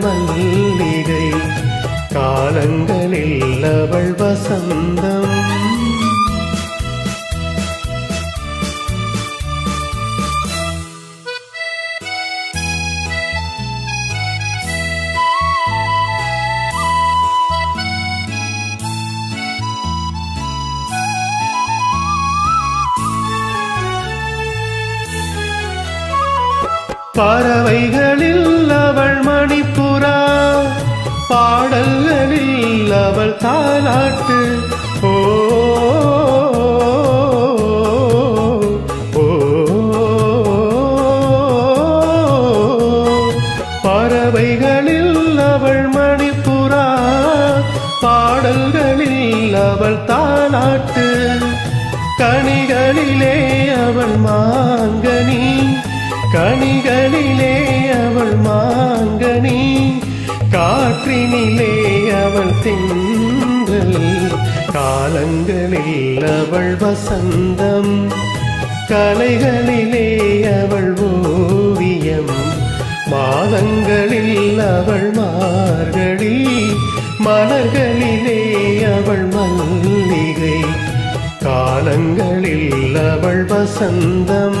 மல்லிகை காலங்களில் அவள் வசந்தம். பறவைகளில் அவள் மணி பாடல்களில் அவள் தாலாட்டு ஓ பறவைகளில் அவள் மணிப்புறா பாடல்களில் அவள் தாலாட்டு கனிகளிலே அவள் மாங்கனி கனிகளிலே அவள் மாங்கனி காற்றினிலே அவள் திங்கள் காலங்களில் அவள் வசந்தம் கலைகளிலே அவள் ஓவியம் மாதங்களில் அவள் மார்கழி மலர்களிலே அவள் மல்லிகை காலங்களில் அவள் வசந்தம்.